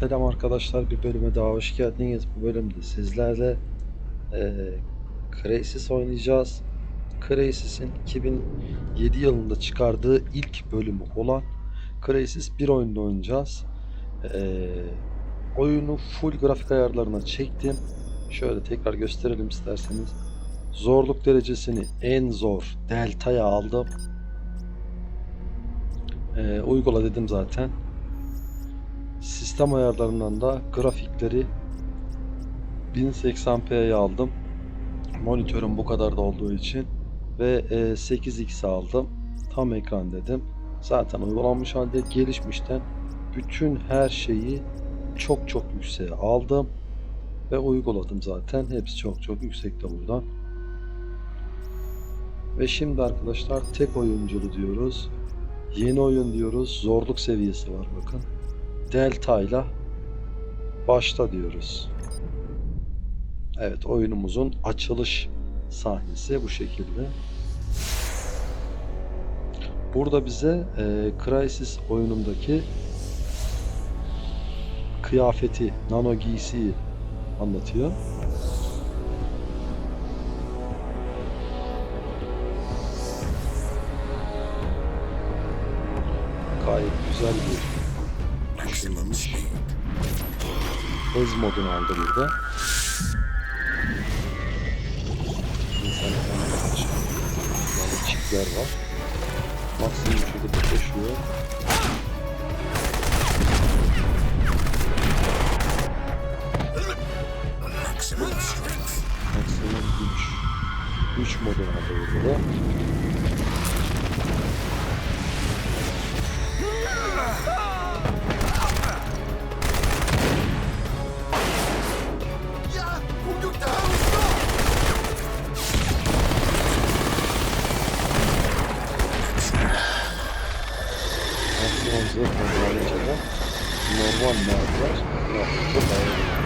Selam arkadaşlar bir bölüme daha hoş geldiniz. Bu bölümde sizlerle eee Crysis oynayacağız. Crysis'in 2007 yılında çıkardığı ilk bölümü olan Crysis 1 oyunda oynayacağız. Eee, oyunu full grafik ayarlarına çektim. Şöyle tekrar gösterelim isterseniz. Zorluk derecesini en zor Delta'ya aldım. Eee, uygula dedim zaten. Sistem ayarlarından da grafikleri 1080p'ye aldım. Monitörüm bu kadar da olduğu için ve e, 8x aldım. Tam ekran dedim. Zaten uygulanmış halde gelişmişten bütün her şeyi çok çok yükseğe aldım ve uyguladım zaten. Hepsi çok çok yüksekte buradan. Ve şimdi arkadaşlar tek oyunculu diyoruz. Yeni oyun diyoruz. Zorluk seviyesi var bakın. Delta ile başla diyoruz. Evet oyunumuzun açılış sahnesi bu şekilde. Burada bize e, Crysis oyunundaki kıyafeti, nano giysiyi anlatıyor. Gayet güzel bir düşünülmüş. Hız modunu aldı burada. Yani çipler var. Maksimum şurada koşuyor. Maksimum güç. Güç modunu aldı burada da. Maksimum zırh modunu alınca da normal mermiler yaptıkça dayanıyor.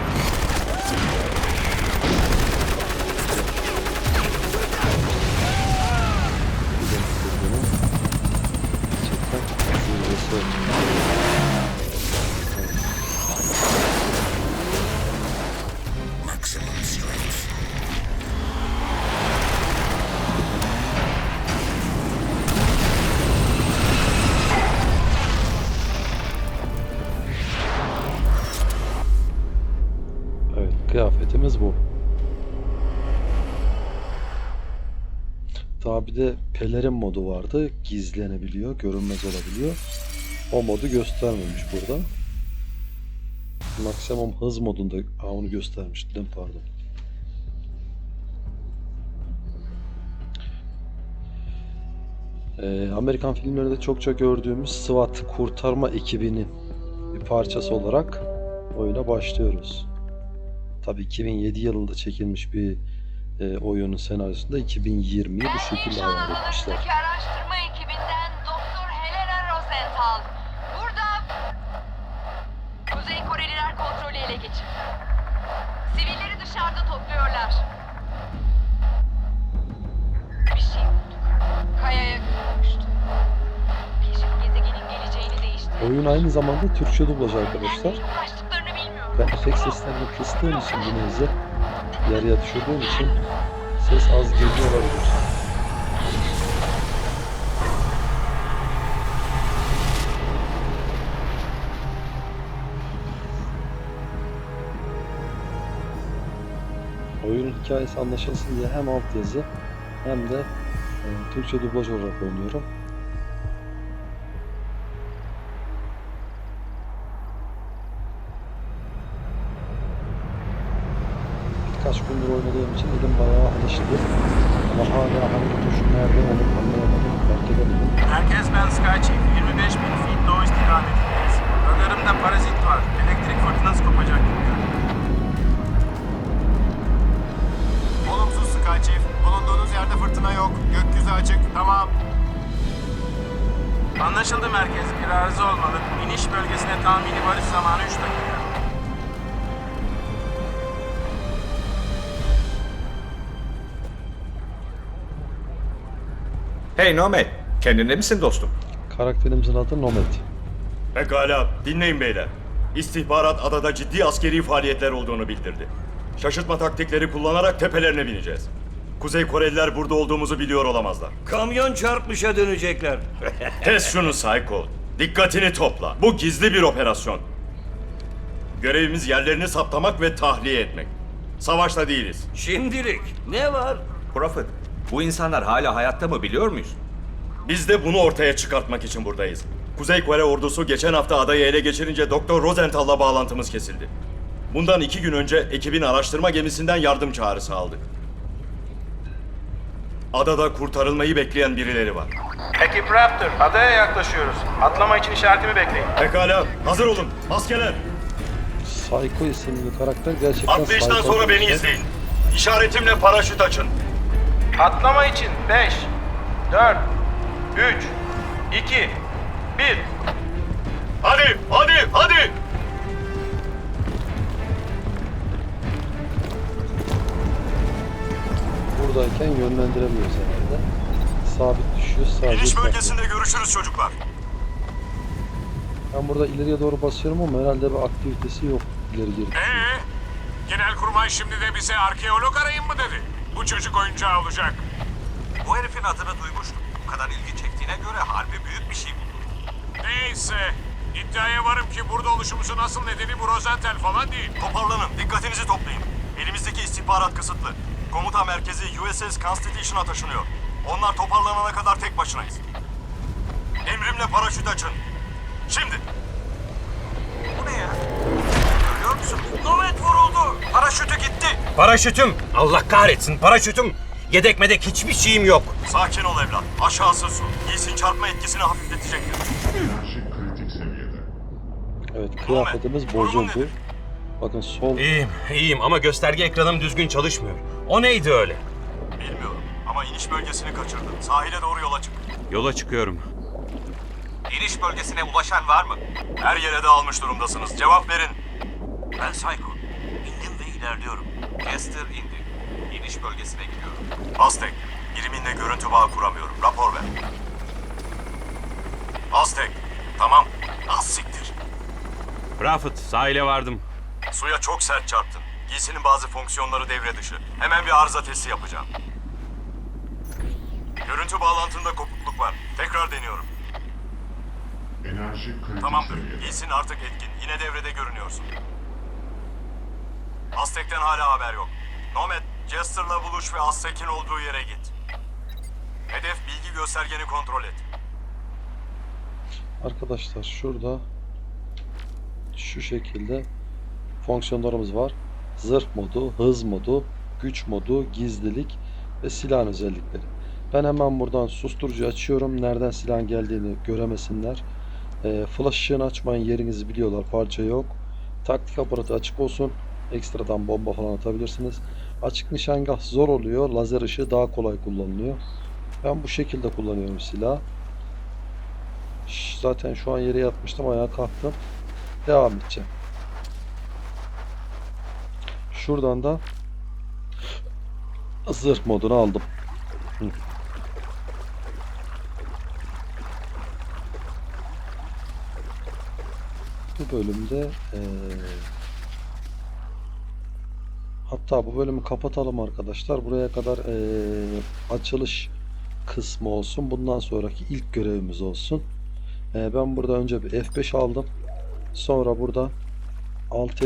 Bizim kıyafetimiz bu. Daha bir de pelerin modu vardı. Gizlenebiliyor, görünmez olabiliyor. O modu göstermemiş burada. Maksimum hız modunda Aa, onu göstermiştim pardon. Ee, Amerikan filmlerinde çokça gördüğümüz SWAT kurtarma ekibinin bir parçası olarak oyuna başlıyoruz. Tabii 2007 yılında çekilmiş bir e, oyunun senaryosunda 2020'yi bu şekilde hayal etmişler. Araştırma ekibinden Doktor Helena Rosenthal. Burada Kuzey Koreliler kontrolü ele geçirdi. Sivilleri dışarıda topluyorlar. Bir şey bulduk. Kayaya görmüştü. Keşif gezegenin geleceğini değiştirdi. Oyun aynı zamanda Türkçe dublaj arkadaşlar. Ben efekt seslerini kıstığım için bu neyse yarıya düşürdüğüm için ses az geliyor olabilir. Oyunun hikayesi anlaşılsın diye hem altyazı hem de e, Türkçe dublaj olarak oynuyorum. Birkaç gündür oynadığım için elim bayağı alıştı. Ama hala hangi tuş nerede onu anlayamadım, fark edemedim. Herkes ben Sky Chief. 25 bin feet doğu istikametindeyiz. Radarımda parazit var. Elektrik fırtınası kopacak gibi. Olumsuz Sky. Bulunduğunuz yerde fırtına yok. Gökyüzü açık. Tamam. Anlaşıldı merkez. Bir arıza olmalı. İniş bölgesine tahmini varış zamanı 3 dakika. Hey Nomad, kendinde misin dostum? Karakterimizin adı Nomad. Pekala, dinleyin beyler. İstihbarat adada ciddi askeri faaliyetler olduğunu bildirdi. Şaşırtma taktikleri kullanarak tepelerine bineceğiz. Kuzey Koreliler burada olduğumuzu biliyor olamazlar. Kamyon çarpmışa dönecekler. Kes şunu Psycho. Dikkatini topla. Bu gizli bir operasyon. Görevimiz yerlerini saptamak ve tahliye etmek. Savaşta değiliz. Şimdilik ne var? Prophet, bu insanlar hala hayatta mı biliyor muyuz? Biz de bunu ortaya çıkartmak için buradayız. Kuzey Kore ordusu geçen hafta adayı ele geçirince Doktor Rosenthal'la bağlantımız kesildi. Bundan iki gün önce ekibin araştırma gemisinden yardım çağrısı aldık. Adada kurtarılmayı bekleyen birileri var. Ekip Raptor, adaya yaklaşıyoruz. Atlama için işaretimi bekleyin. Pekala, hazır olun. Maskeler. Psycho isimli karakter gerçekten Atlayıştan sonra beni izleyin. İşaretimle paraşüt açın. Atlama için 5, 4, 3, 2, 1. Hadi, hadi, hadi. Buradayken yönlendiremiyoruz herhalde. Sabit düşüyor, sadece İniş bakıyor. bölgesinde görüşürüz çocuklar. Ben burada ileriye doğru basıyorum ama herhalde bir aktivitesi yok ileri geri. Ee, Genelkurmay şimdi de bize arkeolog arayın mı dedi? Bu çocuk oyuncağı olacak. Bu herifin adını duymuştum. Bu kadar ilgi çektiğine göre harbi büyük bir şey bu. Neyse, iddiaya varım ki burada oluşumuzun asıl nedeni bu Rosenthal falan değil. Toparlanın, dikkatinizi toplayın. Elimizdeki istihbarat kısıtlı. Komuta merkezi USS Constitution'a taşınıyor. Onlar toparlanana kadar tek başınayız. Emrimle paraşüt açın. Şimdi. Paraşütüm. Allah kahretsin paraşütüm. Yedek medek hiçbir şeyim yok. Sakin ol evlat. Aşağısı su. Giysin çarpma etkisini hafifletecektir. Evet, kıyafetimiz bozuldu. Bakın sol İyiyim, iyiyim ama gösterge ekranım düzgün çalışmıyor. O neydi öyle? Bilmiyorum ama iniş bölgesini kaçırdın. Sahile doğru yola çık. Yola çıkıyorum. İniş bölgesine ulaşan var mı? Her yere dağılmış durumdasınız. Cevap verin. Ben Psycho. İlerliyorum. Jester indi. İniş bölgesine gidiyorum. Aztek, biriminle görüntü bağı kuramıyorum. Rapor ver. Aztek, tamam. Az siktir. Prophet, sahile vardım. Suya çok sert çarptın. Giysinin bazı fonksiyonları devre dışı. Hemen bir arıza testi yapacağım. Görüntü bağlantında kopukluk var. Tekrar deniyorum. Enerji kritik Tamamdır. seviyede. Giysin artık etkin. Yine devrede görünüyorsun. Aztek'ten hala haber yok. Nomad, Jester'la buluş ve Aztek'in olduğu yere git. Hedef bilgi göstergeni kontrol et. arkadaşlar şurada şu şekilde fonksiyonlarımız var. Zırh modu, hız modu, güç modu, gizlilik ve silah özellikleri. Ben hemen buradan susturucu açıyorum. Nereden silah geldiğini göremesinler. E, flash ışığını açmayın. Yerinizi biliyorlar. Parça yok. Taktik aparatı açık olsun. Ekstradan bomba falan atabilirsiniz. Açık nişangah zor oluyor. Lazer ışığı daha kolay kullanılıyor. Ben bu şekilde kullanıyorum silahı. Zaten şu an yere yatmıştım. Ayağa kalktım. Devam edeceğim. Şuradan da zırh modunu aldım. Bu bölümde eee, hatta bu bölümü kapatalım arkadaşlar. Buraya kadar eee, açılış kısmı olsun. Bundan sonraki ilk görevimiz olsun. Ee, ben burada önce bir F5 aldım. Sonra burada 6